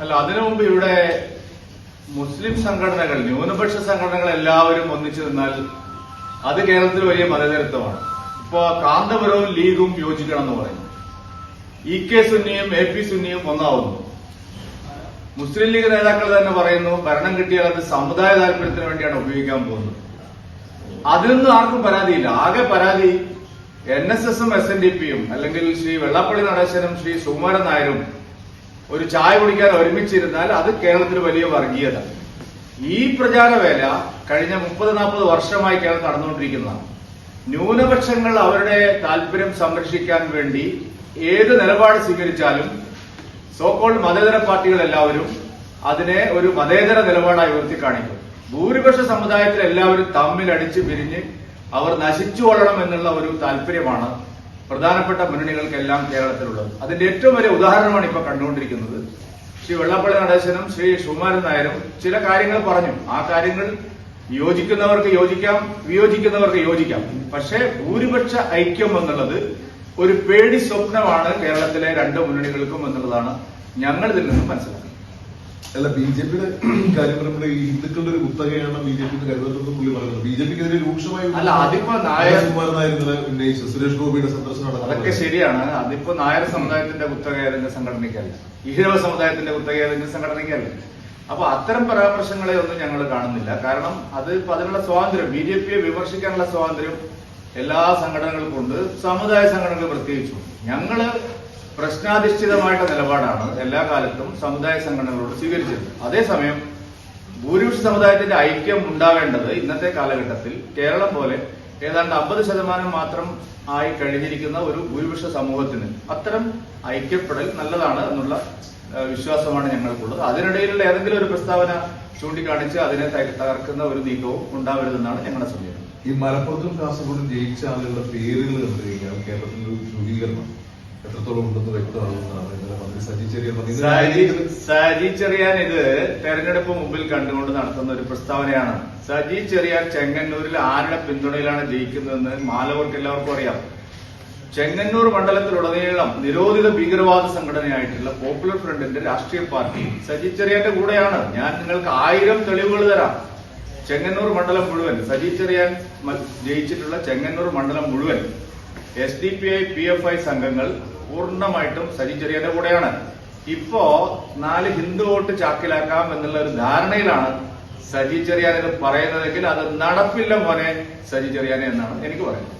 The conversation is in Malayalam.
അല്ല അതിനു മുമ്പ് ഇവിടെ മുസ്ലിം സംഘടനകൾ ന്യൂനപക്ഷ സംഘടനകൾ എല്ലാവരും ഒന്നിച്ചു നിന്നാൽ അത് കേരളത്തിൽ വലിയ മതചരിത്രമാണ്. ഇപ്പോ കാന്തപുരവും ലീഗും യോജിക്കണം എന്ന് പറയുന്നു. ഇ കെ സുന്നിയും എ പി സുന്നിയും ഒന്നാവുന്നു. മുസ്ലിം ലീഗ് നേതാക്കൾ തന്നെ പറയുന്നു ഭരണം കിട്ടിയാൽ അത് സമുദായ താല്പര്യത്തിന് വേണ്ടിയാണ് ഉപയോഗിക്കാൻ പോകുന്നത്. അതിനൊന്നും ആർക്കും പരാതിയില്ല. ആകെ പരാതി എൻ എസ് എസും എസ് എൻ ഡി പിയും അല്ലെങ്കിൽ ശ്രീ വെള്ളാപ്പള്ളി നടേശനും ശ്രീ സുകുമാരൻ നായരും ഒരു ചായ കുടിക്കാൻ ഒരുമിച്ചിരുന്നാൽ അത് കേരളത്തിൽ വലിയ വർഗീയത. ഈ പ്രചാരവേല കഴിഞ്ഞ മുപ്പത് നാൽപ്പത് വർഷമായി കേരളം നടന്നുകൊണ്ടിരിക്കുന്നതാണ് ന്യൂനപക്ഷങ്ങൾ അവരുടെ താല്പര്യം സംരക്ഷിക്കാൻ വേണ്ടി ഏത് നിലപാട് സ്വീകരിച്ചാലും സോക്കോൾ മതേതര പാർട്ടികൾ എല്ലാവരും അതിനെ ഒരു മതേതര നിലപാടായി ഉയർത്തി കാണിക്കും ഭൂരിപക്ഷ സമുദായത്തിൽ എല്ലാവരും തമ്മിൽ അടിച്ച് പിരിഞ്ഞ് അവർ നശിച്ചു കൊള്ളണം എന്നുള്ള ഒരു താല്പര്യമാണ് പ്രധാനപ്പെട്ട മുന്നണികൾക്കെല്ലാം കേരളത്തിലുള്ളത്. അതിന്റെ ഏറ്റവും വലിയ ഉദാഹരണമാണ് ഇപ്പൊ കണ്ടുകൊണ്ടിരിക്കുന്നത്. ശ്രീ വെള്ളാപ്പള്ളി നടേശനും ശ്രീ സുകുമാരൻ നായരും ചില കാര്യങ്ങൾ പറഞ്ഞു. ആ കാര്യങ്ങൾ യോജിക്കുന്നവർക്ക് യോജിക്കാം വിയോജിക്കുന്നവർക്ക് യോജിക്കാം. പക്ഷേ ഭൂരിപക്ഷ ഐക്യം എന്നുള്ളത് ഒരു പേടി സ്വപ്നമാണ് കേരളത്തിലെ രണ്ട് മുന്നണികൾക്കും എന്നുള്ളതാണ് ഞങ്ങൾ ഇതിൽ നിന്ന് മനസ്സിലാക്കുന്നത്. അല്ല ബി ജെ പിയുടെ കാര്യം പറയുമ്പോൾ ഈ ഹിന്ദുക്കളുടെ ഒരു കുത്തകയാണ് ബി ജെ പി കരുതുന്നത് പുള്ളി പറയുന്നത്. ബി ജെ പിക്ക് എതിരെ രൂക്ഷമായി അല്ല, അതിപ്പോ നായർ- ഉന്നയിച്ചു സുരേഷ് ഗോപിയുടെ സന്ദർശനം അതൊക്കെ ശരിയാണ്. അതിപ്പോ നായർ സമുദായത്തിന്റെ കുത്തക ഏതെങ്കിലും സംഘടനയ്ക്കല്ല. ഈഴവ സമുദായത്തിന്റെ കുത്തക ഏതെങ്കിലും സംഘടനയ്ക്കല്ല. അപ്പൊ അത്തരം പരാമർശങ്ങളെ ഒന്നും ഞങ്ങൾ കാണുന്നില്ല. കാരണം അത് ഇപ്പൊ അതിനുള്ള സ്വാതന്ത്ര്യം ബി ജെ പിയെ വിമർശിക്കാനുള്ള സ്വാതന്ത്ര്യം എല്ലാ സംഘടനകൾക്കും ഉണ്ട്. സമുദായ സംഘടനകൾ പ്രത്യേകിച്ചും. ഞങ്ങൾ പ്രശ്നാധിഷ്ഠിതമായിട്ടുള്ള നിലപാടാണ് എല്ലാ കാലത്തും സമുദായ സംഘടനകളോട് സ്വീകരിച്ചത്. അതേസമയം ഭൂരിപക്ഷ സമുദായത്തിന്റെ ഐക്യം ഉണ്ടാവേണ്ടത് ഇന്നത്തെ കാലഘട്ടത്തിൽ കേരളം പോലെ ഏതാണ്ട് അമ്പത് ശതമാനം മാത്രം ആയി കഴിഞ്ഞിരിക്കുന്ന ഒരു ഭൂരിപക്ഷ സമൂഹത്തിന് അത്തരം ഐക്യപ്പെടൽ നല്ലതാണ് എന്നുള്ള വിശ്വാസമാണ് ഞങ്ങൾക്കുള്ളത്. അതിനിടയിലുള്ള ഏതെങ്കിലും ഒരു പ്രസ്താവന ചൂണ്ടിക്കാണിച്ച് അതിനെ തകർക്കുന്ന ഒരു നീക്കവും ഉണ്ടാവരുതെന്നാണ് ഞങ്ങളുടെ സമീപനം. ഈ മലപ്പുറത്തും കാസർഗോഡും ജയിച്ച ആളുകളുടെ പേരുകൾ കണ്ടു കേരളത്തിൽ ഒരു ധ്രുവീകരണം. എത്രത്തോളം ഉണ്ടെന്ന് വ്യക്തമാകുന്നതാണ് സജി സാജി ഇത് തെരഞ്ഞെടുപ്പ് മുമ്പിൽ കണ്ടുകൊണ്ട് നടത്തുന്ന ഒരു പ്രസ്താവനയാണ്. സജി ചെറിയാൻ ചെങ്ങന്നൂരിൽ ആരുടെ പിന്തുണയിലാണ് ജയിക്കുന്നതെന്ന് മാലവർക്ക് എല്ലാവർക്കും അറിയാം. ചെങ്ങന്നൂർ മണ്ഡലത്തിലുടനീളം നിരോധിത ഭീകരവാദ സംഘടനയായിട്ടുള്ള പോപ്പുലർ ഫ്രണ്ടിന്റെ രാഷ്ട്രീയ പാർട്ടി സജി ചെറിയാന്റെ കൂടെയാണ്. ഞാൻ നിങ്ങൾക്ക് ആയിരം തെളിവുകൾ തരാം. ചെങ്ങന്നൂർ മണ്ഡലം മുഴുവൻ സജി ചെറിയാൻ ജയിച്ചിട്ടുള്ള ചെങ്ങന്നൂർ മണ്ഡലം മുഴുവൻ S D P I P F I സംഘങ്ങൾ പൂർണമായിട്ടും സജി ചെറിയന്റെ കൂടെയാണ്. ഇപ്പോ നാല് ഹിന്ദു വോട്ട് ചാക്കിലാക്കാം എന്നുള്ള ഒരു ധാരണയിലാണ് സജി ചെറിയാൻ ഇത് പറയുന്നതെങ്കിൽ അത് നടപ്പില്ല മോനെ സജി ചെറിയാനെ എന്നാണ് എനിക്ക് പറയുന്നത്.